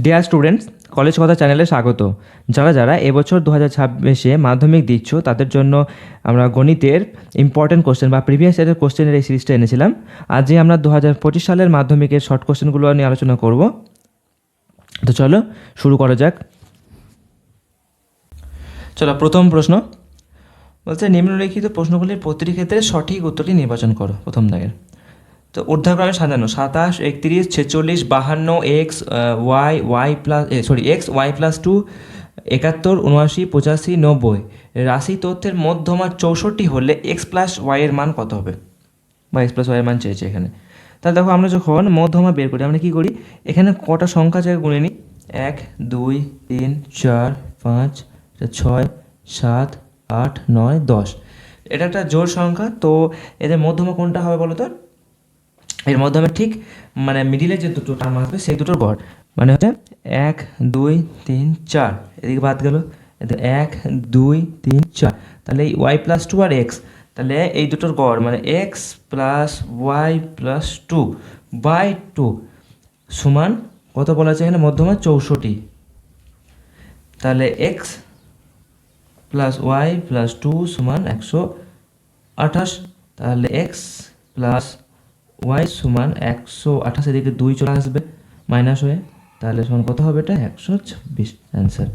Dear students college কথা চ্যানেলে স্বাগত। যারা যারা এবছর দু হাজার ছাব্বিশে মাধ্যমিক দিচ্ছ, তাদের জন্য আমরা গণিতের ইম্পর্টেন্ট কোশ্চেন বা প্রিভিয়াস ইয়ারের কোশ্চেনের এই সিরিজটা এনেছিলাম। আজকে আমরা দু হাজার পঁচিশ সালের মাধ্যমিকের শর্ট কোশ্চেনগুলো নিয়ে আলোচনা করব। তো চলো, শুরু করা যাক। চলো, প্রথম প্রশ্ন। বলছে, নিম্নলিখিত প্রশ্নগুলির প্রতিটি ক্ষেত্রে সঠিক উত্তরটি নির্বাচন করো। প্রথম দাগের তো ঊর্ধ্বক্রমে সাজানো সাতাশ, একত্রিশ, ছেচল্লিশ, বাহান্ন, X Y Y plus sorry, X, Y plus two, একাত্তর, উনআশি, পঁচাশি, নব্বই। রাশি তথ্যের মধ্যমা চৌষট্টি হলে এক্স প্লাস ওয়াইয়ের মান কত হবে? বা এক্স প্লাস ওয়াইয়ের মান চেয়েছে এখানে। তাহলে দেখো আমরা যখন মধ্যমা বের করি, আমরা কী করি? এখানে কটা সংখ্যা জায়গায় গুনে নিই। এক, দুই, তিন, চার, পাঁচ, ছয়, সাত, আট, নয়, দশ। এটা একটা জোর সংখ্যা, তো এদের মধ্যমা কোনটা হবে বলো তো? এর মাধ্যমে ঠিক মানে মিডিলে যে দুটো টার্ম আসবে, সেই দুটোর গড় মানে হচ্ছে এক, দুই, তিন, চার। এদিকে বাদ গেল। এক, দুই, তিন, চার। তাহলে এই ওয়াই প্লাস টু আর এক্স তাহলে এই দুটোর গড় মানে X plus Y plus two by two সমান কত বলা আছে এখানে? মধ্যমা চৌষট্টি। তাহলে X plus Y plus two সমান একশো আঠাশ। তাহলে এক্স প্লাস ওয়াই সমান একশো আঠাশ এদিকে দুই চলে আসবে মাইনাস হয়ে। তাহলে সমান কত হবে এটা? একশো ছাব্বিশ অ্যান্সার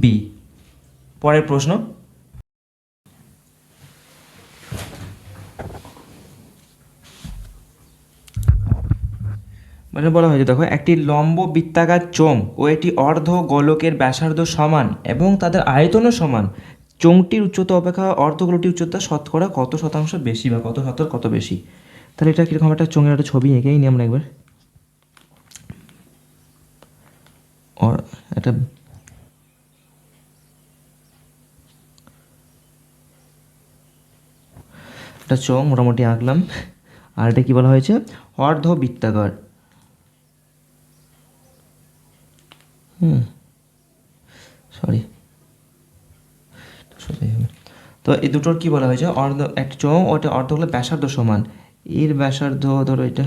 বি পরের প্রশ্ন। মানে বলা হয়েছে, দেখো, একটি লম্ব বৃত্তাকার চোঙ ও একটি অর্ধ গোলকের ব্যাসার্ধ সমান এবং তাদের আয়তনও সমান। চোঙটির উচ্চতা অপেক্ষা অর্ধগোলকটির উচ্চতা শতকরা কত শতাংশ বেশি বা কত শতক কত বেশি? তাহলে এটা কীরকম একটা চোঙের একটা ছবি এঁকেই নিই আমরা একবার? আর একটা একটা চোঙ মোটামুটি আঁকলাম। আর এটা কী বলা হয়েছে? অর্ধ বৃত্তাকার হুম সরি তো এই দুটোর কি বলা হয়েছে? অর্ধ, একটা চোঙ ওটা অর্ধ হলো ব্যাসার্ধ সমান। এর ব্যাসার্ধ ধরো এটা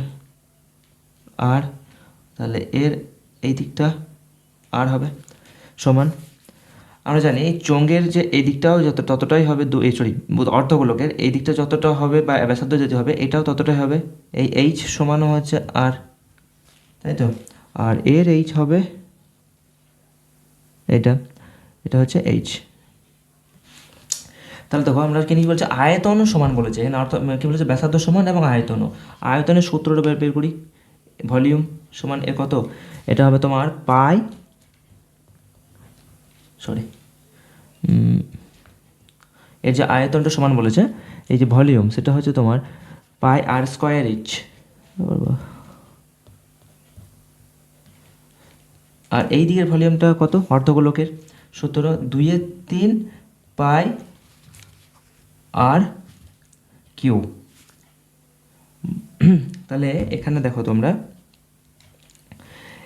আর তাহলে এর এই দিকটা আর হবে সমান। আমরা জানি চোঙের যে এই দিকটাও যত, ততটাই হবে দু, এই সরি অর্ধগোলকের এই দিকটা যতটা হবে বা ব্যাসার্ধ যেতে হবে, এটাও ততটাই হবে। এই এইচ সমানও হচ্ছে আর তাই তো? আর এর এইচ হবে এটা এটা হচ্ছে এইচ তাহলে দেখো আমরা কি বলছে? আয়তনও সমান বলেছে। কি বলেছে? ব্যাসার্ধ সমান এবং আয়তনও। আয়তনের সূত্রটা বের বের করি। ভলিউম সমান এ কত? এটা হবে তোমার পাই, সরি এর যে আয়তনটা সমান বলেছে, এই যে ভলিউম, সেটা হচ্ছে তোমার পাই আর স্কোয়ার এইচ। আর এই দিকের ভলিউমটা কত? অর্ধগোলকের। সূত্র, দুইয়ের তিন পাই আর কিউ। তাহলে এখানে দেখো তোমরা।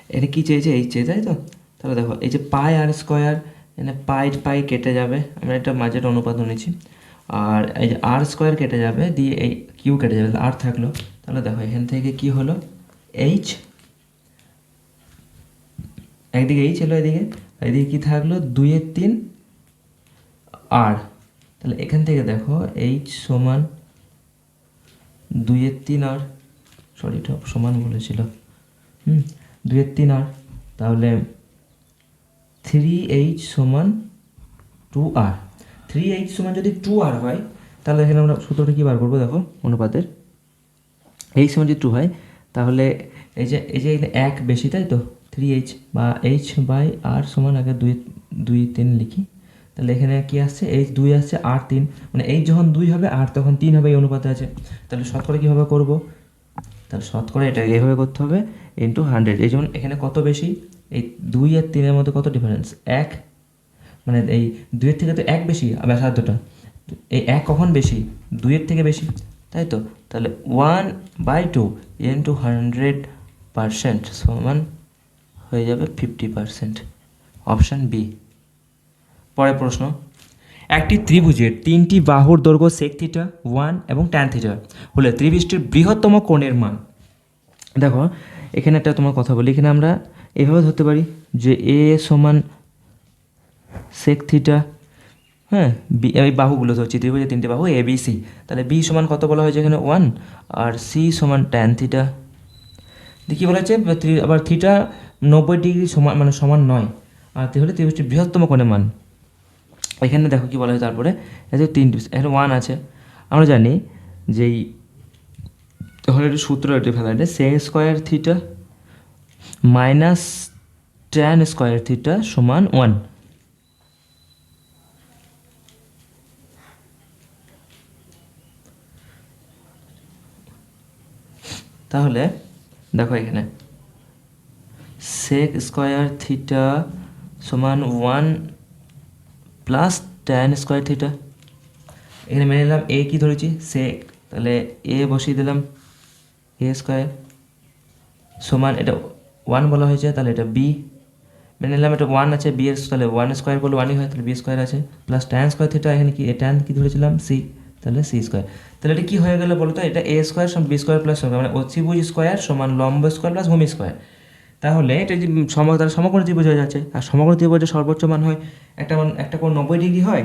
এটা কি চেয়েছে? এই চেয়ে তাই তো? তাহলে দেখো, এই যে পাই আর স্কোয়ার, এখানে পাই পাই কেটে যাবে। আমরা এটা মাঝের অনুপাত নিয়েছি। আর এই যে আর স্কোয়ার কেটে যাবে, দিয়ে এই কিউ কেটে যাবে, আর থাকল। তাহলে দেখো, এখান থেকে কি হলো? এইচ। একদিকে এইচ এলো এদিকে এদিকে কি থাকল? দুইয়ের তিন। আর। তাহলে এখান থেকে দেখো এইচ সমান দুইয়ের তিন আর সরি এটা সমান বলেছিল। হুম, দুইয়ের তিন আর, তাহলে থ্রি এইচ সমান টু আর থ্রি এইচ সমান যদি টু আর হয়, তাহলে এখানে আমরা সূত্রটা কী বার করব দেখো, অনুপাতের। এইচ সমান যদি টু হয়, তাহলে এই যে এই যে এক বেশি, তাই তো? থ্রি এইচ বা এইচ বাই আর সমান আগে দুই দুই তিন লিখি। তাহলে এখানে কি আসছে? এইচ দুই আসছে, আর তিন। মানে এইচ যখন দুই হবে, আর তখন তিন হবে, এই অনুপাতে আছে। তাহলে শতকরা কীভাবে করব? তাহলে শতকরা এটা এইভাবে করতে হবে ইন্টু হান্ড্রেড এই যেমন এখানে কত বেশি? এই দুই আর তিনের মধ্যে কত ডিফারেন্স এক। মানে এই দুইয়ের থেকে তো এক বেশি, ব্যাসার্ধটা। এই এক কখন বেশি? দুইয়ের থেকে বেশি। তাই তো? তাহলে one by two into hundred percent সমান হয়ে যাবে ফিফটি পারসেন্ট অপশান বি পরের প্রশ্ন। একটি ত্রিভুজের তিনটি বাহুর দৈর্ঘ্য সেক থিটা ওয়ান এবং ট্যান থিটা হলে ত্রিভুজটির বৃহত্তম কোণের মান। দেখো, এখানে একটা তোমার কথা বলি। এখানে আমরা এভাবে ধরতে পারি যে এ সমান সেক থিটা হ্যাঁ বি এই বাহুগুলো ধরছি, ত্রিভুজের তিনটে বাহু এ বি সি তাহলে বি সমান কত বলা হয়েছে এখানে? ওয়ান আর সি সমান ট্যান থিটা কী বলা হচ্ছে আবার থিটা নব্বই ডিগ্রি সমান মানে সমান নয়। আর তে হলে ত্রিভুজটির বৃহত্তম কোণের মান। এখানে দেখো কি বলা হয় তারপরে? এই যে তিনটি, এখানে ওয়ান আছে। আমরা জানি যেই তাহলে একটা সূত্র একটি ফেলা এটা sec square theta minus tan square theta সমান ওয়ান তাহলে দেখো এখানে। সেক স্কোয়ার থিটা সমান one plus tan square theta এখানে মেনে নিলাম এ কি ধরেছি? সেক তাহলে এ বসিয়ে দিলাম এ স্কোয়ার সমান এটা ওয়ান বলা হয়েছে, তাহলে এটা বি মেনে নিলাম এটা ওয়ান আছে বি এর তাহলে ওয়ান স্কোয়ার করলে ওয়ানই হয়, তাহলে বি স্কোয়ার আছে। প্লাস ট্যান স্কোয়ার থিটা এখানে কি ট্যান কি ধরেছিলাম? সি তাহলে সি স্কোয়ার তাহলে এটা কি হয়ে গেল বলো তো এটা এ স্কোয়ার সমান বি স্কোয়ার প্লাস মানে অতিভুজ স্কোয়ার সমান লম্ব স্কোয়ার প্লাস ভূমি স্কোয়ার তাহলে এটা যে সম তাহলে সমগ্র ত্রিভুজ হয়ে যাচ্ছে। আর সমগ্র ত্রিভুজের সর্বোচ্চ মান হয় একটা মান, একটা কোণ নব্বই ডিগ্রি হয়,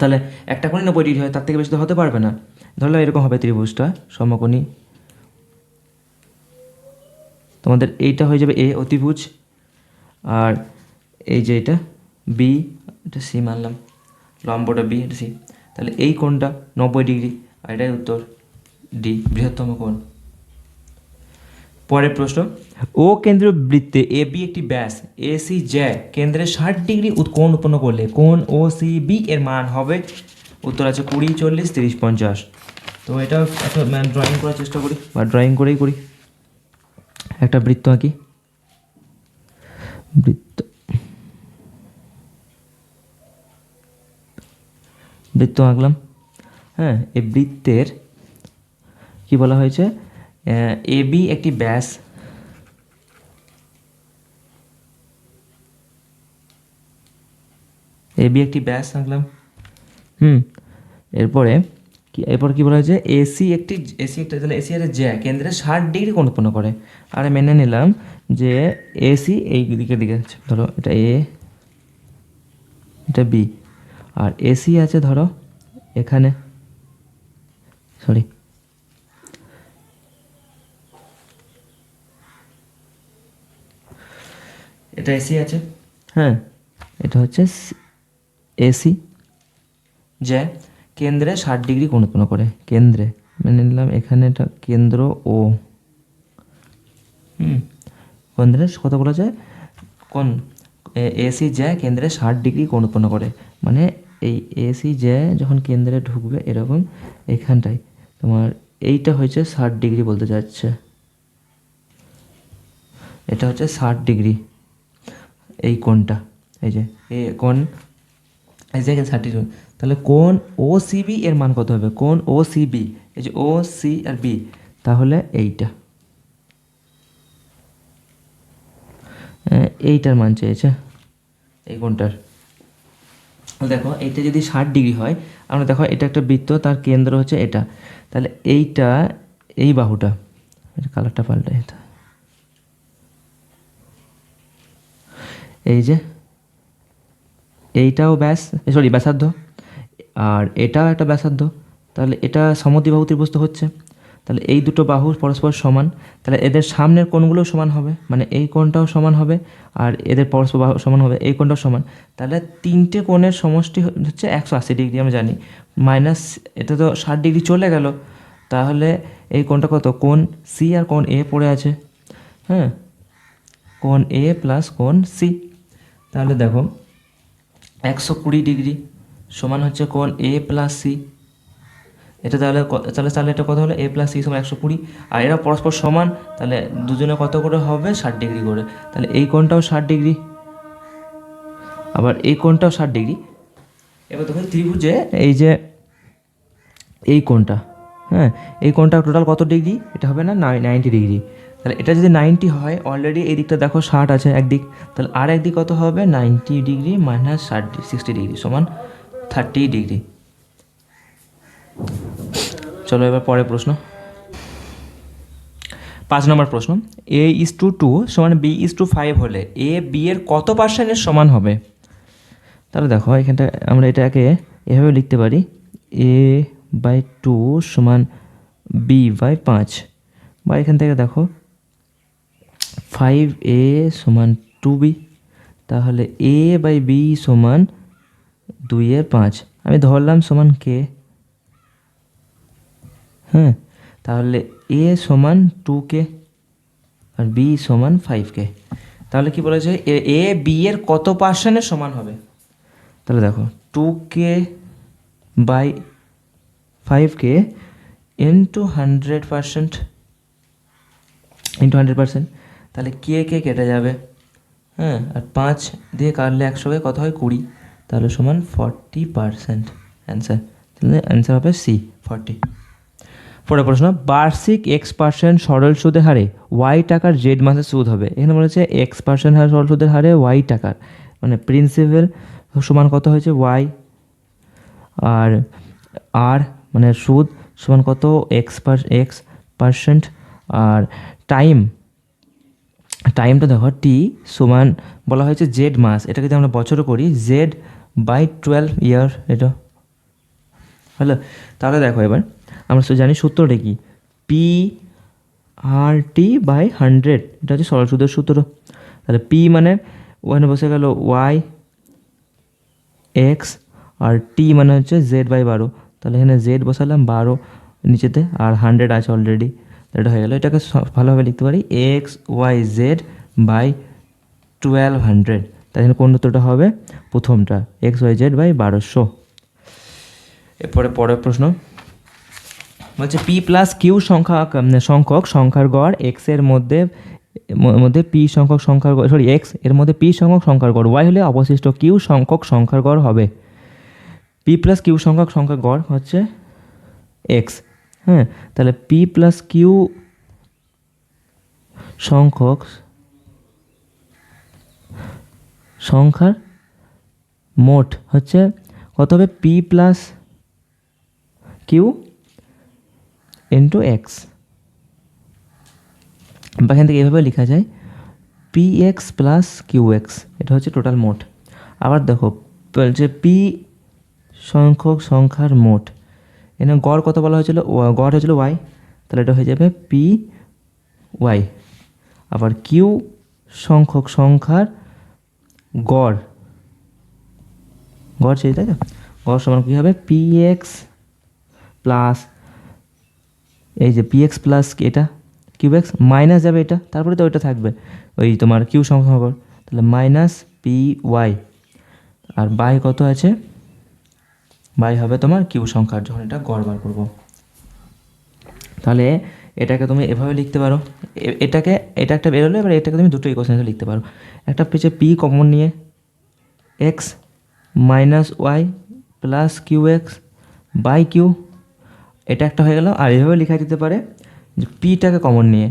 তাহলে একটা কোণই নব্বই ডিগ্রি হয়, তার থেকে বেশি তো হতে পারবে না। ধরলে এরকম হবে ত্রিভুজটা, সমকোণী। তোমাদের এইটা হয়ে যাবে এ অতিভুজ আর এই যে এটা বি এটা সি মানলাম। লম্বটা বি এটা সি তাহলে এই কোণটা নব্বই ডিগ্রি, আর এটাই উত্তর ডি বৃহত্তম কোণ। পরের প্রশ্ন, ও কেন্দ্র বৃত্তে এ বি একটি ব্যাস এ সি জ্যা কেন্দ্রে ষাট ডিগ্রি উৎ- কোণ উৎপন্ন করলে কোন ও সি বি এর মান হবে? উত্তর আছে কুড়ি, চল্লিশ, তিরিশ, পঞ্চাশ। তো এটা একটা ড্রয়িং করার চেষ্টা করি, বা ড্রয়িং করেই করি। একটা বৃত্ত আঁকি। বৃত্ত। বৃত্ত আঁকলাম। হ্যাঁ এই বৃত্তের কি বলা হয়েছে? এ বি একটি ব্যাস। এ, বি একটি ব্যাস আঁকলাম। হুম, এরপরে কি, এরপর কি বলা হয়েছে? এসি একটি এসি একটা, তাহলে এসি একটা জ্যা, কেন্দ্রে ষাট ডিগ্রি কোণ উৎপন্ন করে। আর মেনে নিলাম যে এসি এই দিকে আছে। ধরো এটা এ, এটা বি। আর এসি আছে ধরো এখানে। সরি। এটা এসি আছে? হ্যাঁ। এটা হচ্ছে এসি যে কেন্দ্রে ষাট ডিগ্রি কোণ উৎপন্ন করে। কেন্দ্রে। মেনে নিলাম এখানে এটা কেন্দ্র ও হুম। কেন্দ্রে কত বলা যায় কোন? এসি যায় কেন্দ্রে ষাট ডিগ্রি কোণ উৎপন্ন করে। মানে এই এসি যায় যখন কেন্দ্রে ঢুকবে এরকম এখানটায়। তোমার এইটা হচ্ছে ষাট ডিগ্রি বলতে যাচ্ছে। এটা হচ্ছে ষাট ডিগ্রি। এই কোণটা, এই যে, এ কোণ, এই যে ডিগ্রি তাহলে কোন ও সিবি এর মান কত হবে? কোন ও সিবি এই যে ও সি আর বি তাহলে এইটা। এইটার মান চেয়েছে, এই কোনটার দেখো, এইটা যদি ষাট ডিগ্রি হয়, আমরা দেখো, এটা একটা বৃত্ত, তার কেন্দ্র হচ্ছে এটা। তাহলে এইটা, এই বাহুটা কালারটা পাল্টে এটা। এই যে, এইটাও ব্যাস সরি ব্যাসার্ধ। আর এটাও একটা ব্যাসার্ধ। তাহলে এটা সমদ্বিবাহু ত্রিভুজ তো হচ্ছে। তাহলে এই দুটো বাহু পরস্পর সমান। তাহলে এদের সামনের কোণগুলো সমান হবে। মানে এই কোণটাও সমান হবে আর এদের পরস্পর বাহু সমান হবে। এই কোণটাও সমান। তাহলে তিনটে কোণের সমষ্টি হচ্ছে একশো আশি ডিগ্রি, আমি জানি। মাইনাস, এটা তো ষাট ডিগ্রি চলে গেল। তাহলে এই কোণটা কত? কোণ সি আর কোণ এ পড়ে আছে। হ্যাঁ কোণ এ প্লাস কোণ সি। তাহলে দেখো, একশো কুড়ি ডিগ্রি সমান হচ্ছে কোণ এ প্লাস সি এটা তাহলে তাহলে তাহলে এটা কত হলো? এ প্লাস সি সমান একশো কুড়ি। আর এরা পরস্পর সমান, তাহলে দুজনে কত করে হবে? ষাট ডিগ্রি করে। তাহলে এই কোণটাও ষাট ডিগ্রি। আবার এই কোণটাও ষাট ডিগ্রি। এবার তখন ত্রিভুজে এই যে এই কোণটা হ্যাঁ এই কোণটা টোটাল কত ডিগ্রি? এটা হবে না নাইনটি ডিগ্রি। তাহলে এটা যদি নাইনটি হয় অলরেডি এই দিকটা দেখো ষাট আছে একদিক তাহলে আর একদিক কত হবে? নাইনটি ডিগ্রি মাইনাস ষাট সিক্সটি ডিগ্রি সমান থার্টি ডিগ্রি। চলো এবার পরের প্রশ্ন। পাঁচ নম্বর প্রশ্ন এ ইস টু টু সমান বি ইস টু ফাইভ হলে এ বি এর কত পার্সেন্টের সমান হবে? তাহলে দেখো, এখানটা আমরা এটাকে এভাবে লিখতে পারি এ বাই টু সমান বি বাই পাঁচ। বা এখান থেকে দেখো ফাইভ এ সমান টু বি তাহলে এ বাই বি সমান দুইয়ের পাঁচ। আমি ধরলাম সমান কে হ্যাঁ তাহলে এ সমান টু কে আর বি সমান ফাইভ কে তাহলে কি বলেছে এ বি এর কত পার্সেন্টের সমান হবে? তাহলে দেখো two K by five K into hundred percent into hundred percent তাহলে কে কে কেটে যাবে? হ্যাঁ আর পাঁচ দিয়ে কাটলে একশোকে কত হয়? কুড়ি। তাহলে সমান ফর্টি পার্সেন্ট অ্যান্সার তাহলে অ্যান্সার হবে সি ফর্টি পরের প্রশ্ন, বার্ষিক এক্স পার্সেন্ট সরল সুদের হারে ওয়াই টাকার জেড মাসে সুদ হবে। এখানে বলেছে এক্স পার্সেন্ট হারে সরল সুদের হারে ওয়াই টাকার। মানে প্রিন্সিপাল সমান কত হয়েছে? ওয়াই আর আর মানে সুদ সমান কত? এক্স পার এক্স পার্সেন্ট আর টাইম টাইমটা দেখো টি সমান বলা হয়েছে জেড মাস। এটাকে যদি আমরা বছরও করি জেড বাই টুয়েলভ ইয়ার এটা। হ্যালো তাহলে দেখো এবার, আমরা জানি সূত্রটা কি? P R T by hundred এটা হচ্ছে সরল সুদের সূত্র। তাহলে পি মানে ওখানে বসে গেল ওয়াই এক্স আর টি মানে হচ্ছে জেড বাই বারো। তাহলে এখানে জেড বসালাম বারো, নিচেতে আর হান্ড্রেড আছে অলরেডি এটা হয়ে গেল। এটাকে ভালোভাবে লিখতে পারি। X, Y, Z by twelve hundred. তাই এখানে কোন উত্তরটা হবে? প্রথমটা। এক্স, ওয়াই, জেড বাই বারোশো। এরপরে পরের প্রশ্ন। বলছে, পি প্লাস কিউ সংখ্যা সংখ্যক সংখ্যার গড় এক্সের মধ্যে মধ্যে পি সংখ্যক সংখ্যার গড়, সরি, এক্সের মধ্যে পি সংখ্যক সংখ্যার গড়, ওয়াই হলে অবশিষ্ট কিউ সংখ্যক সংখ্যার গড় হবে। পি প্লাস কিউ সংখ্যক সংখ্যার গড় হচ্ছে এক্স। হ্যাঁ তাহলে পি প্লাস কিউ সংখ্যক সংখ্যার মোট হচ্ছে কত হবে? P plus Q into X বা এখান থেকে এভাবে লেখা যায় P X plus Q X এটা হচ্ছে টোটাল মোট। আবার দেখো বলছে পি সংখ্যক সংখ্যার মোট এখানে গড় কত বলা হয়েছিল? গড় হয়েছিল ওয়াই তাহলে এটা হয়ে যাবে পি ওয়াই আবার কিউ সংখ্যক সংখ্যার গড়। গড় সেই তাই তো? গড় সমান কী হবে? পি এক্স প্লাস এই যে পি এক্স প্লাস এটা কিউ এক্স মাইনাস যাবে এটা, তারপরে তো ওইটা থাকবে। ওই তোমার কিউ সংখ্যা গড়, তাহলে মাইনাস পি ওয়াই আর বাই কত আছে? বাই হবে তোমার? কিউ সংখ্যার যখন এটা গড় বার করব। তাহলে এটাকে তুমি এভাবে লিখতে পারো। এটাকে, এটা একটা বেরোলো, এবার এটাকে তুমি দুটো ইকোয়েশনে লিখতে পারো। একটা পেয়েছে পি কমন নিয়ে X minus Y plus Q X by Q এটা একটা হয়ে গেল। আর এভাবে লেখা যেতে পারে যে পিটাকে কমন নিয়ে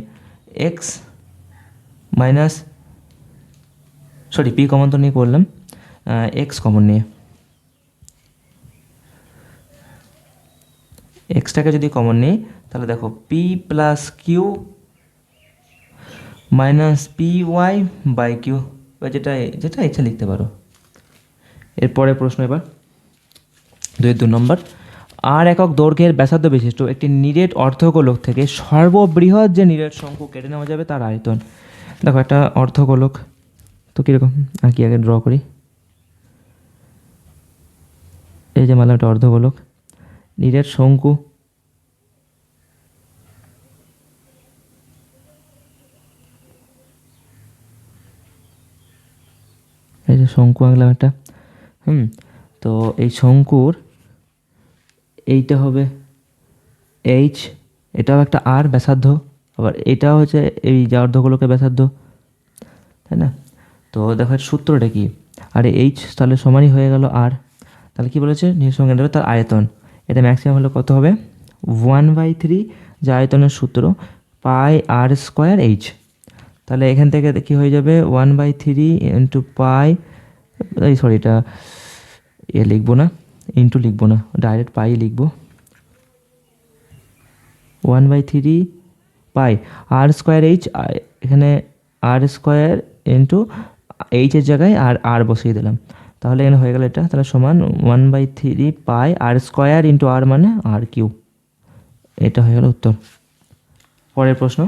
X minus sorry P common তো নিয়ে করলাম এক্স কমন নিয়ে। এক্সটাকে যদি কমন নিই, তাহলে দেখো P plus Q minus P Y by Q বা যেটা যেটা ইচ্ছা লিখতে পারো। এরপরে প্রশ্ন এবার। দুই দু নম্বর। আর একক দৈর্ঘ্যের ব্যাসার্ধ বিশিষ্ট একটি নিরেট অর্ধগোলক থেকে সর্ববৃহৎ যে নিরেট শঙ্কু কেটে নেওয়া যাবে তার আয়তন। দেখো একটা অর্ধগোলক, তো কীরকম? আঁকি আগে ড্র করি? এই যে মালা একটা অর্ধগোলক। নিরেট শঙ্কু। এই যে শঙ্কু আঁকলাম একটা। হুম, তো এই শঙ্কুর এইটা হবে এইচ এটাও একটা আর ব্যাসার্ধ, আবার এটাও হচ্ছে এই যে অর্ধগোলকের ব্যাসার্ধ, তাই না? তো দেখো সূত্রটা কি? আর এইচ তাহলে সমানই হয়ে গেল আর তাহলে কি বলেছে? নিঃসঙ্গে তার আয়তন। এটা ম্যাক্সিমাম হলে কত হবে? ওয়ান বাই থ্রি যে আয়তনের সূত্র পাই আর স্কোয়ার এইচ তাহলে এখান থেকে কি হয়ে যাবে? One by three into pi, এই সরি এটা এ লিখব না ইন্টু লিখব না ডাইরেক্ট পাই লিখব। One by three pi R square H এখানে আর স্কোয়ার ইন্টু এইচের জায়গায় আর আর বসিয়ে দিলাম। তাহলে এখানে হয়ে গেল এটা। তাহলে সমান one by three pi R square into R মানে আর কিউ এটা হয়ে গেল উত্তর। পরের প্রশ্ন।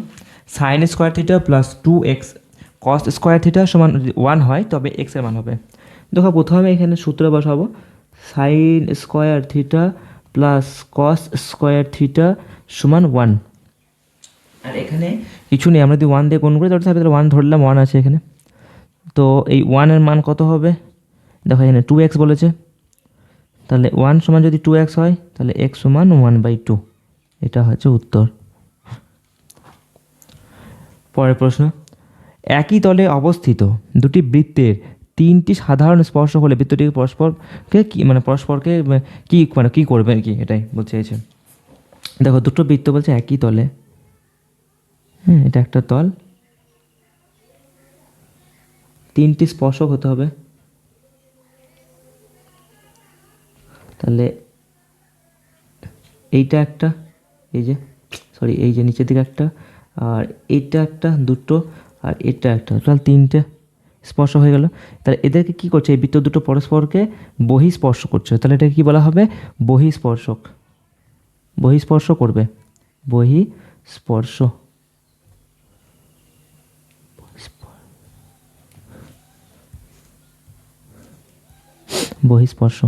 Sine square theta plus two X cos square theta সমান ওয়ান হয়, তবে এক্সের মান হবে। দেখো, প্রথমে এখানে সূত্র বসাবো। Sine square theta plus cos square theta সমান ওয়ান আর এখানে কিছু নেই, আমরা যদি ওয়ান দিয়ে কোন করি, তাহলে ওয়ান ধরলাম ওয়ান আছে এখানে। তো এই ওয়ানের মান কত হবে? দেখো এখানে টু এক্স বলেছে। তাহলে ওয়ান সমান যদি টু এক্স হয়, তাহলে এক্স সমান ওয়ান বাই টু এটা হচ্ছে উত্তর। পরের প্রশ্ন। একই তলে অবস্থিত দুটি বৃত্তের তিনটি সাধারণ স্পর্শ হলে বৃত্তটি পরস্পরকে কি মানে পরস্পরকে মানে কি মানে কী করবে আর কি, এটাই বলতে চাইছে। দেখো, দুটো বৃত্ত বলছে একই তলে। হ্যাঁ এটা একটা তল। তিনটি স্পর্শক হতে হবে। তাহলে এইটা একটা, এই যে সরি এই যে নিচের দিকে একটা, আর এইটা একটা, দুটো, আর এটা একটা, টোটাল তিনটে স্পর্শ হয়ে গেল। তাহলে এদেরকে কি করছে? এই বৃত্ত দুটো পরস্পরকে বহিঃস্পর্শ করছে। তাহলে এটাকে কি বলা হবে? বহিঃস্পর্শক। বহিঃস্পর্শ করবে। বহিঃস্পর্শ। বহিঃস্পর্শ।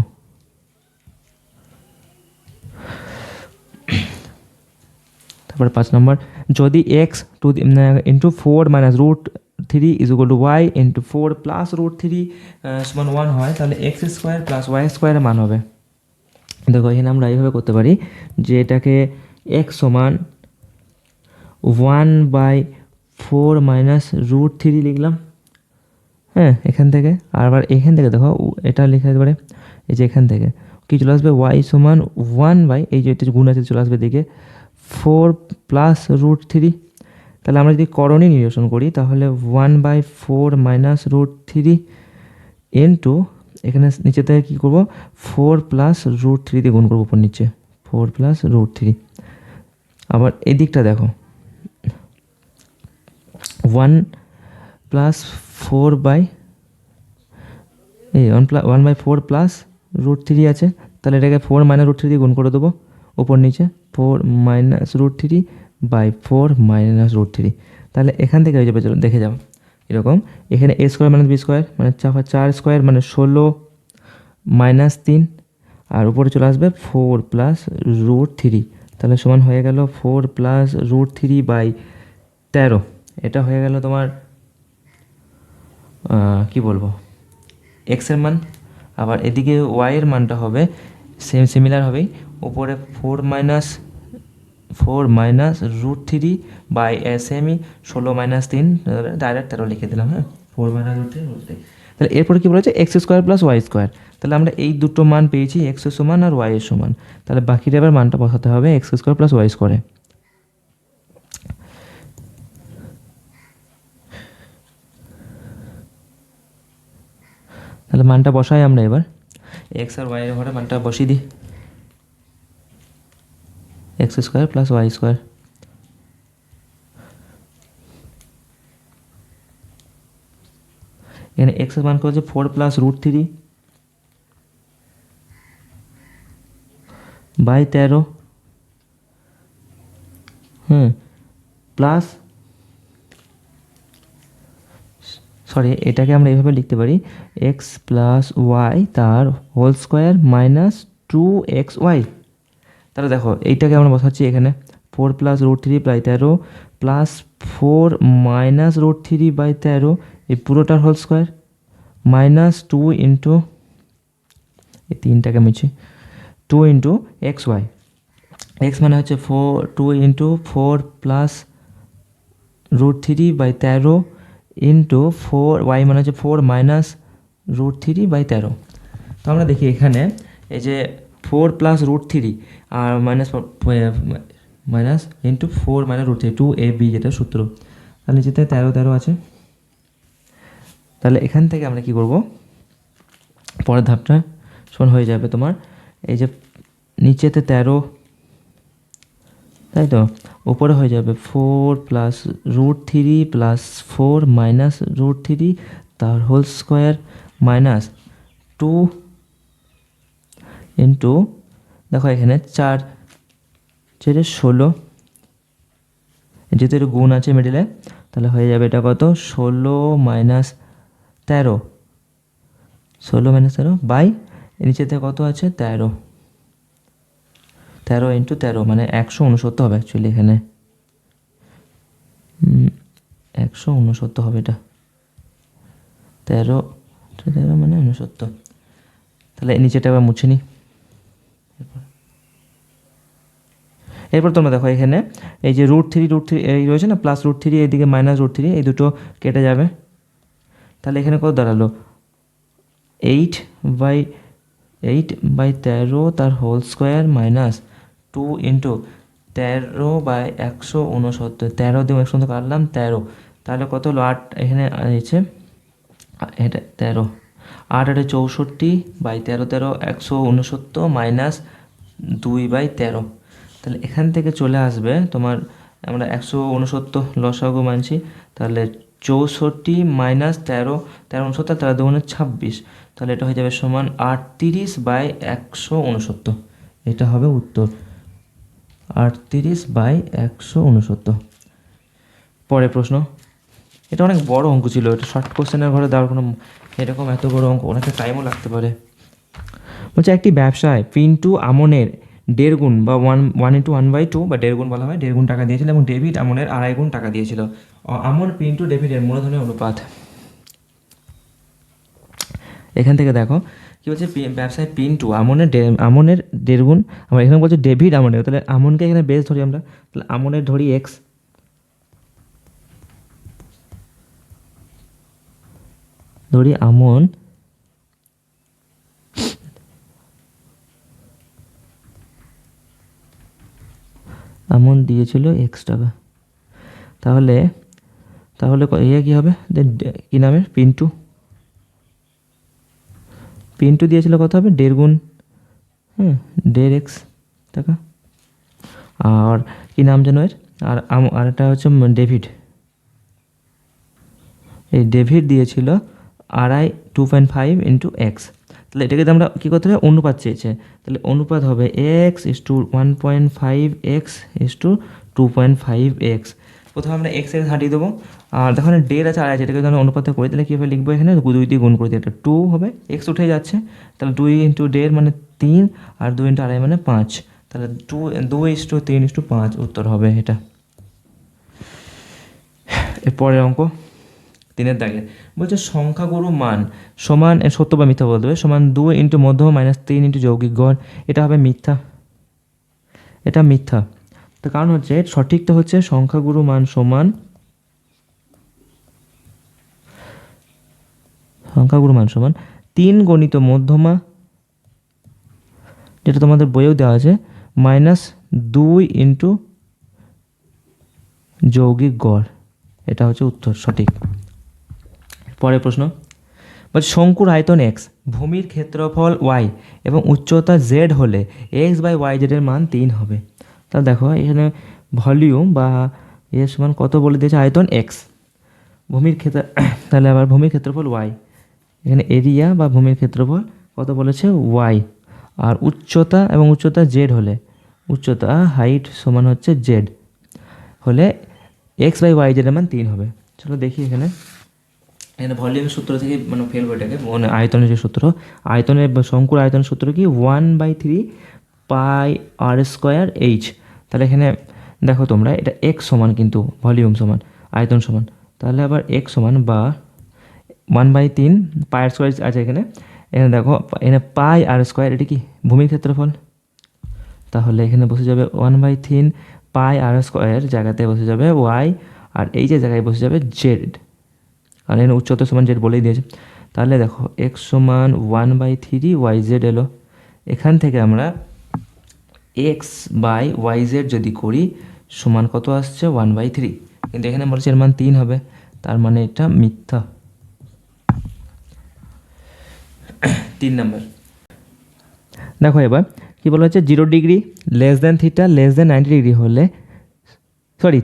তারপরে পাঁচ নম্বর যদি X two into four minus root three is equal to Y into four plus root three সমান ওয়ান হয়, তাহলে এক্স স্কোয়ার প্লাস ওয়াই স্কোয়ারের মান হবে। দেখো, এখানে আমরা এইভাবে করতে পারি যে এটাকে এক্স সমান one by four minus root three লিখলাম। হ্যাঁ এখান থেকে। আবার এখান থেকে দেখো এটা লিখে দিতে পারে এই যে এখান থেকে। কি চলে আসবে? ওয়াই সমান ওয়ান বাই এই যে গুণ আছে, চলে আসবে দিকে ফোর প্লাস রুট থ্রি। তাহলে আমরা যদি করণী নিরসন করি, তাহলে one by four minus root three into, এখানে নিচে থেকে কী করব? ফোর প্লাস রুট থ্রি দিয়ে গুণ করব উপর নিচে। Four plus root three. আবার এদিকটা দেখো। ওয়ান প্লাস ফোর বাই, এই one plus one by four plus root three আছে। তাহলে এটাকে ফোর মাইনাস রুট থ্রি দিয়ে গুণ করে দেবো ওপর নিচে। Four minus root three by four minus root three তাহলে এখান থেকে হয়ে যাবে চলো দেখে যাও, এরকম। এখানে A square minus B square মানে চার চার স্কোয়ার মানে ষোলো মাইনাস তিন। আর উপরে চলে আসবে ফোর প্লাস রুট থ্রি তাহলে সমান হয়ে গেল four plus root three by তেরো। এটা হয়ে গেল তোমার কি বলব? এক্সের মান। আবার এদিকে ওয়াইয়ের মানটা হবে সেম সিমিলার হবেই। উপরে four minus four minus root three by সেমই ষোলো মাইনাস তিন ডাইরেক্ট তেরো লিখে দিলাম হ্যাঁ? Four minus root three root three তাহলে এরপরে কী বলেছে? X square plus Y square তাহলে আমরা এই দুটো মান পেয়েছি এক্স সমান আর ওয়াই সমান। তাহলে বাকিটা এবার মানটা বসাতে হবে এক্স স্কোয়ার প্লাস ওয়াই স্কোয়ারে তাহলে মানটা বসাই আমরা এবার। এক্স আর ওয়াই এর ঘরে মানটা বসিয়ে দিই। X square plus Y square এখানে এক্সের মান করেছে four plus root three by তেরো। হুম প্লাস সরি এটাকে আমরা এইভাবে লিখতে পারি। এক্স প্লাস ওয়াই তার whole square minus two X Y তাহলে দেখো, এইটাকে আমরা বসাচ্ছি এখানে। Four plus root three by তেরো plus four minus root three by তেরো, এই পুরোটার whole square minus two into এই তিনটাকে মিছি two into X Y X মানে হচ্ছে four two into four plus root three by তেরো ইন্টু ফোর ওয়াই মানে হচ্ছে four minus root three by তেরো। তো আমরা দেখি এখানে, এই যে four plus root three R minus minus into four minus root three two A B যেটা সূত্র। তাহলে নিচেতে তেরো তেরো আছে। তাহলে এখান থেকে আমরা কি করব? পরের ধাপটা সমান হয়ে যাবে তোমার। এই যে নিচেতে তেরো, তাই তো? উপরে হয়ে যাবে four plus root three plus four minus root three তার whole square minus two into দেখো এখানে চার, চারে ষোলো। যেহেতু এর গুণ আছে মিডিলে তাহলে হয়ে যাবে এটা কত? ষোলো মাইনাস তেরো। ষোলো মাইনাস তেরো বাই নিচেতে কত আছে? তেরো। তেরো ইন্টু তেরো মানে একশো উনসত্তর হবে অ্যাকচুয়ালি এখানে। একশো উনসত্তর হবে এটা। তেরো তেরো মানে উনসত্তর। তাহলে নিচেটা আবার মুছে নিই এরপর তোমরা দেখো এখানে, এই যে রুট থ্রি রুট থ্রি এই রয়েছে না প্লাস রুট থ্রি এইদিকে মাইনাস রুট থ্রি এই দুটো কেটে যাবে। তাহলে এখানে কত দাঁড়াল? এইট বাই এইট বাই তেরো তার whole square minus two into তেরো বাই একশো উনসত্তর তেরো দিয়ে একশো কাটলাম, তেরো। তাহলে কত হলো? আট এখানে আছে, এটা তেরো। আট আটে চৌষট্টি বাই তেরো তেরো, একশো উনসত্তর মাইনাস দুই বাই তেরো। তাহলে এখান থেকে চলে আসবে তোমার, আমরা একশো উনসত্তর লসাগু মানছি, তাহলে চৌষট্টি মাইনাস তেরো তেরো উনসত্তর তেরো দুগুণে ছাব্বিশ, তাহলে এটা হয়ে যাবে সমান আটত্রিশ বাই একশো উনসত্তর এটা হবে উত্তর। আটত্রিশ বাই একশো উনসত্তর পরের প্রশ্ন, এটা অনেক বড় অঙ্ক ছিল, এটা শর্ট কোশ্চেনের ঘরে দেওয়ার কোনো, এরকম এত বড় অঙ্ক, অনেকটা টাইমও লাগতে পারে। বলছে, একটি ব্যবসায় পিন্টু আমনের দেড় গুণ বা one one into one by two বা দেড় গুণ বলা হয় দেড় গুণ টাকা দিয়েছিল এবং ডেভিড আমনের আড়াই গুণ টাকা দিয়েছিল। আমন আমন পিন্টু ডেভিডের মূলধনের অনুপাত। এখান থেকে দেখো, কি বলছে? পি- ব্যবসায় পিন্টু আমনের আমনের দেড় গুণ আমরা এখানে বলছে ডেভিড আমনের। তাহলে আমনকে এখানে বেস ধরি আমরা। তাহলে আমনের ধরি এক্স ধরি আমন আমন দিয়েছিল এক্স টাকা। তাহলে তাহলে ইয়ে কী হবে? দে- ডে- কী নামে পিন্টু পিন্টু দিয়েছিল কত হবে? দেড় গুণ, হুম, দেড় এক্স টাকা। আর কী নাম যেন এর? আর আম- আর একটা হচ্ছে ডেভিড এই ডেভিড দিয়েছিল আড়াই two point five into X তাহলে এটাকে আমরা কী করতে হবে? অনুপাত চেয়েছে। তাহলে অনুপাত হবে X is to one point five X is to two point five X প্রথমে আমরা এক্স এক্স হাঁটিয়ে দেবো। আর দেখো এখানে ডের আছে আড়াই এটাকে যদি অনুপাতে করি, তাহলে কীভাবে লিখব এখানে দুই দিয়ে গুণ করে দিই। এটা টু হবে এক্স উঠে যাচ্ছে। তাহলে দুই ইন্টু ডের মানে তিন, আর দুই ইন্টু আড়াই মানে পাঁচ। তাহলে টু দুই ইস টু তিন ইস টু পাঁচ উত্তর হবে এটা। এরপরের অঙ্ক। তিনের দাগে। বলছে, সংখ্যাগুরু মান সমান সত্য বা মিথ্যা বলতে হবে সমান দুই ইন্টু মধ্য মাইনাস তিন ইন্টু যৌগিক গড়। এটা হবে মিথ্যা। এটা মিথ্যা। তো কারণ হচ্ছে, সঠিকটা হচ্ছে সংখ্যাগুরু মান সমান সংখ্যাগুরু মান সমান তিন গণিত মধ্যমা, যেটা তোমাদের বইয়েও দেওয়া আছে, মাইনাস দুই ইন্টু যৌগিক গড়। এটা হচ্ছে উত্তর, সঠিক। পরের প্রশ্ন। বলছে, শঙ্কুর আয়তন এক্স ভূমির ক্ষেত্রফল ওয়াই এবং উচ্চতা জেড হলে এক্স বাই ওয়াই জেডের মান তিন হবে। তা দেখো, এখানে ভলিউম বা এর সমান কত বলে দিয়েছে? আয়তন এক্স ভূমির ক্ষেত্র, তাহলে আবার ভূমির ক্ষেত্রফল ওয়াই এখানে এরিয়া বা ভূমির ক্ষেত্রফল কত বলেছে? ওয়াই আর উচ্চতা এবং উচ্চতা জেড হলে, উচ্চতা হাইট সমান হচ্ছে জেড হলে এক্স বাই ওয়াই জেডের মান তিন হবে। চলো দেখি এখানে। এখানে ভলিউমের সূত্র থেকে মানে ফেলব এটাকে মানে আয়তনের যে সূত্র, আয়তনের শঙ্কুর আয়তনের সূত্র কি? One by three pi R square H তাহলে এখানে দেখো তোমরা, এটা এক্স সমান কিন্তু, ভলিউম সমান, আয়তন সমান। তাহলে আবার এক্স সমান বা ওয়ান বাই তিন পাই আর স্কোয়ার আছে এখানে। এখানে দেখো, এখানে পাই আর স্কোয়ার এটা কি? ভূমির ক্ষেত্রফল। তাহলে এখানে বসে যাবে ওয়ান বাই তিন পাই আর স্কোয়ার জায়গাতে বসে যাবে ওয়াই আর এই যে জায়গায় বসে যাবে জেড কারণ এখানে উচ্চতা সমান জেড বলেই দিয়েছে। তাহলে দেখো এক্স সমান one by three Y Z এলো। এখান থেকে আমরা এক্স বাই ওয়াই জেড যদি করি, সমান কত আসছে? ওয়ান বাই থ্রি কিন্তু এখানে বলছে এর মান তিন হবে। তার মানে এটা মিথ্যা। তিন নম্বর। দেখো এবার, কি বলা হচ্ছে zero degree less than theta less than ninety degree হলে সরি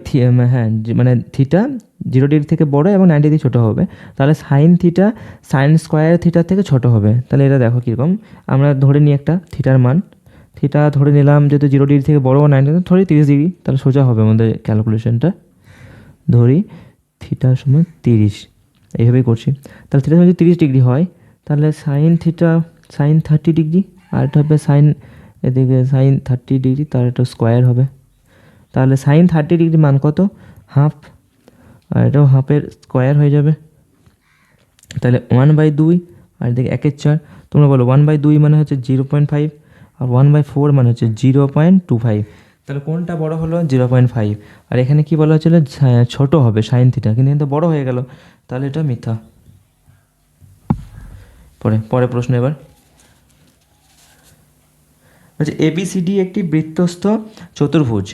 হ্যাঁ মানে থিটা জিরো ডিগ্রি থেকে বড় এবং নাইনটি ডিগ্রি ছোটো হবে। তাহলে সাইন থিটা সাইন স্কোয়ার থিটার থেকে ছোট হবে। তাহলে এটা দেখো কীরকম। আমরা ধরে নিই একটা থিটার মান। থিটা ধরে নিলাম যেহেতু জিরো ডিগ্রি থেকে বড় নাইনটি ধরি তিরিশ ডিগ্রি তাহলে সোজা হবে আমাদের ক্যালকুলেশনটা ধরি থিটার সময় তিরিশ। এইভাবেই করছি। তাহলে থিটার সময় যদি তিরিশ ডিগ্রি হয়, তাহলে sine theta sine thirty degree আর এটা হবে সাইন এদিকে সাইন থার্টি ডিগ্রি তার একটা স্কোয়ার হবে। তাহলে সাইন থার্টি ডিগ্রি মান কত? হাফ আর এটাও হাফের স্কোয়ার হয়ে যাবে। তাহলে ওয়ান বাই দুই, আর দেখি একের চার, তোমরা বলো ওয়ান বাই দুই মানে হচ্ছে জিরো পয়েন্ট ফাইভ আর ওয়ান বাই ফোর মানে হচ্ছে জিরো পয়েন্ট টু ফাইভ তাহলে কোনটা বড় হলো? জিরো পয়েন্ট ফাইভ আর এখানে কি বলা হচ্ছিল ছোটো হবে সাইন থিটা কিন্তু কিন্তু বড় হয়ে গেল। তাহলে এটা মিথ্যা। পরে পরে প্রশ্ন এবার। আচ্ছা এবিসিডি একটি বৃত্তস্থ চতুর্ভুজ।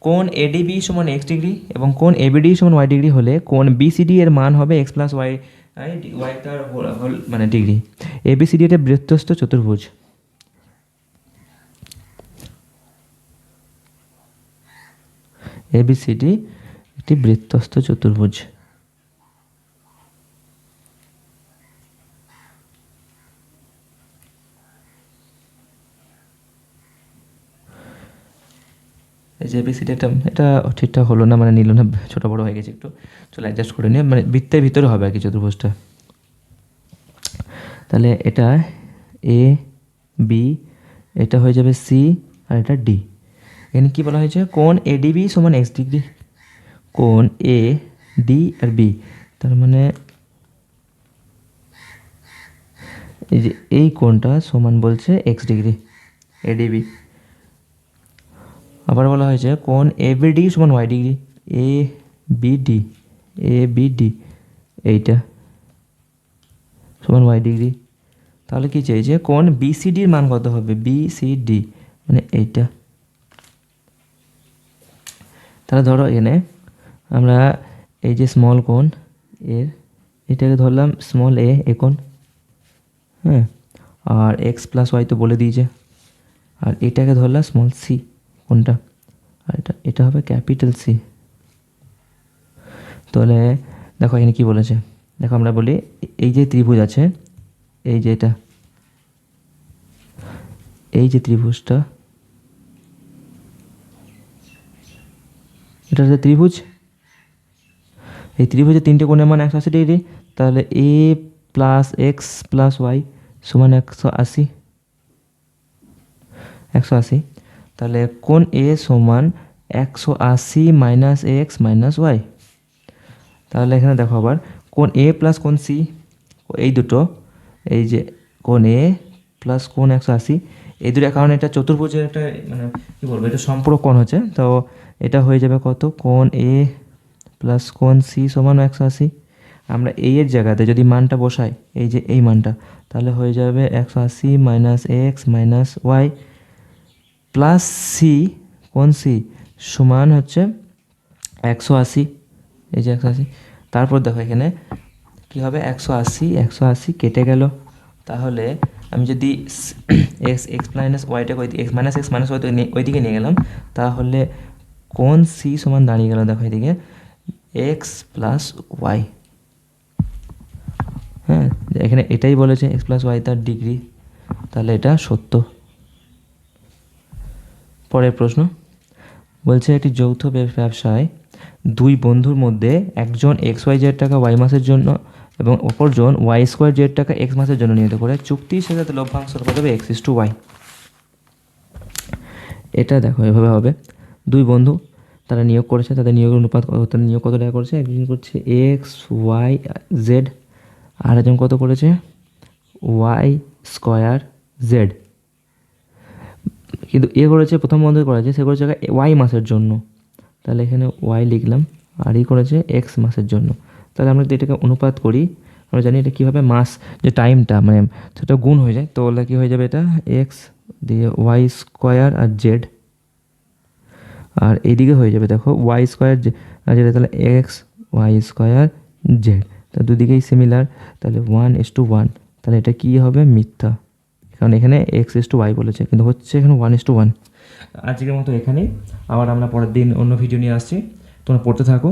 কোন এডিবি সমান এক্স ডিগ্রি এবং কোন এবিডি সমান ওয়াই ডিগ্রি হলে কোন বিসিডি এর মান হবে এক্স প্লাস ওয়াই ওয়াই তার মানে ডিগ্রি। এবিসিডি এটা বৃত্তস্থ চতুর্ভুজ। এবিসিডি একটি বৃত্তস্থ চতুর্ভুজ। যে এবিসিডি এটা এটা ঠিকঠাক হলো না মানে নিল না, ছোটো বড়ো হয়ে গেছে একটু। চলো অ্যাডজাস্ট করে নিয়ে মানে বৃত্তের ভিতরে হবে আর কি চতুর্ভুজটা। তাহলে এটা এ বি এটা হয়ে যাবে সি আর এটা ডি এখানে কী বলা হয়েছে? কোন এ এডিবি সমান এক্স ডিগ্রি কোন এ ডি আর বি তার মানে এই যে এই কোণটা সমান বলছে এক্স ডিগ্রি এডিবি আবার বলা হয়েছে কোন এ বি ডি সমান Y degree A B D A B D এইটা সমান ওয়াই ডিগ্রি তাহলে কি চাইছে? কোন বিসিডির মান কত হবে? বি সি ডি মানে এইটা। তাহলে ধরো এখানে আমরা এই যে স্মল কোন এর এটাকে ধরলাম স্মল এ এ কোণ। হ্যাঁ? আর এক্স প্লাস ওয়াই তো বলে দিয়েছে। আর এটাকে ধরলাম স্মল সি কোনটা? আর এটা এটা হবে ক্যাপিটাল সি। তাহলে দেখো এখানে কি বলেছে? দেখো আমরা বলি, এই যে ত্রিভুজ আছে, এই যে এটা, এই যে ত্রিভুজটা, এটা হচ্ছে ত্রিভুজ। এই ত্রিভুজের তিনটে কোণের মান একশো আশি ডিগ্রি, তাহলে A plus x plus y সমান একশো আশি। একশো আশি। তাহলে কোন এ সমান একশো আশি মাইনাস এক্স মাইনাস ওয়াই তাহলে এখানে দেখো আবার, কোন এ প্লাস কোন সি এই দুটো, এই যে কোন এ প্লাস কোন একশো আশি, এই দুটো, কারণ এটা চতুর্ভুজের একটা মানে কী বলব, এটা সম্পূর্ণ কোণ হচ্ছে, তো এটা হয়ে যাবে কত? কোন এ প্লাস কোন সি সমান একশো আশি। আমরা এই এর জায়গাতে যদি মানটা বসাই, এই যে এই মানটা, তাহলে হয়ে যাবে একশো আশি minus x minus y plus c, কোন সি? সমান হচ্ছে একশো আশি। এই যে একশো আশি। তারপর দেখো এখানে কী হবে? একশো আশি একশো আশি কেটে গেল। তাহলে আমি যদি এক্স এক্স মাইনাস ওয়াইটাকে ওই x minus x minus y ওইদিকে নিয়ে গেলাম, তাহলে কোন সি সমান দাঁড়িয়ে গেল দেখো এদিকে? X plus y. হ্যাঁ এখানে এটাই বলেছে, এক্স প্লাস ওয়াই তার ডিগ্রি। তাহলে এটা সত্য। পরের প্রশ্ন। বলছে একটি যৌথ ব্য- ব্যবসায় দুই বন্ধুর মধ্যে একজন এক্স ওয়াই জেড টাকা ওয়াই মাসের জন্য এবং অপরজন ওয়াই স্কোয়ার জেড টাকা এক্স মাসের জন্য নিয়ত করে। চুক্তির সাথে লভ্যাংশ কত হবে এক্স ইস টু ওয়াই। এটা দেখো, এভাবে হবে। দুই বন্ধু, তারা নিয়োগ করেছে, তাদের নিয়োগের অনুপাত তাদের নিয়োগ কত টাকা করেছে? একজন করছে এক্স ওয়াই জেড আর একজন কত করেছে? Y square z. কিন্তু এ করেছে, প্রথম বন্ধু করেছে, সে করেছে ওয়াই মাসের জন্য। তাহলে এখানে ওয়াই লিখলাম, আর ই করেছে এক্স মাসের জন্য। তাহলে আমরা যদি এটাকে অনুপাত করি, আমরা জানি এটা কীভাবে মাস, যে টাইমটা মানে সেটা গুণ হয়ে যায়, তো ওগুলো কী হয়ে যাবে এটা? এক্স দিয়ে ওয়াই স্কোয়ার আর জেড আর এইদিকে হয়ে যাবে, দেখো ওয়াই স্কোয়ার আর যেটা, তাহলে এক্স ওয়াই স্কোয়ার জেড তা দুদিকেই সিমিলার তাহলে ওয়ান এস টু ওয়ান তাহলে এটা কী হবে? মিথ্যা। কারণ এখানে এক্স ইস টু ওয়াই বলেছে, কিন্তু হচ্ছে এখানে ওয়ান ইস টু ওয়ান আজকের মতো এখানেই। আবার আমরা পরের দিন অন্য ভিডিও নিয়ে আসছি। তোমরা পড়তে থাকো।